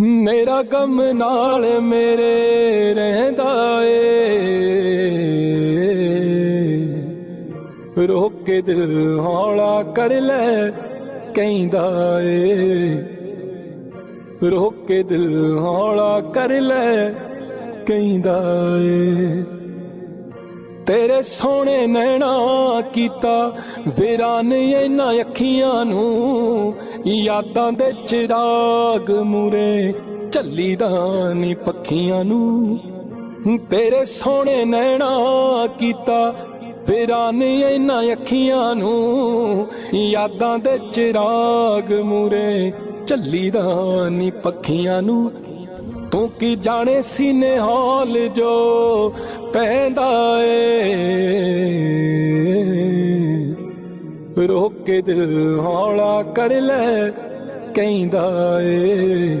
ਮੇਰਾ ਗਮ ਨਾਲ ਮੇਰੇ ਰਹਿੰਦਾ ਏ। ਰੋਕ ਕੇ ਦਿਲ ਹੌਲਾ ਕਰ ਲੈ, ਕਹਿੰਦਾ ਏ। ਰੋਕ ਦਿਲ ਹੌਲਾ ਕਰ ਲੈ, ਕਹਿੰਦਾ ਏ। ਤੇਰੇ ਸੋਹਣੇ ਨੈਣਾ ਕੀਤਾ। ਵੀਰਾਨ ਇਹਨਾਂ ਅੱਖੀਆਂ ਨੂੰ, ਯਾਦਾਂ ਦੇ ਚਿਰਾਗ ਮੂਰੇ ਝੱਲੀਦਾ ਨੀ ਪੱਖੀਆਂ ਨੂੰ। ਤੇਰੇ ਸੋਹਣੇ ਨੈਣਾ ਕੀਤਾ, ਵੀਰਾਨ ਇਹਨਾਂ ਅੱਖੀਆਂ ਨੂੰ, ਯਾਦਾਂ ਦੇ ਚਿਰਾਗ ਮੂਰੇ ਝੱਲੀਦਾ ਨੀ ਪੱਖੀਆਂ ਨੂੰ। ਤੂੰ ਕੀ ਜਾਣੇ ਸੀਨੇ ਹਾਲ ਜੋ ਪੈਂਦਾ ਏ? ਰੋਕੇ ਦਿਲ ਹੌਲਾ ਕਰ ਲੈ ਕਹਿੰਦਾ ਏ।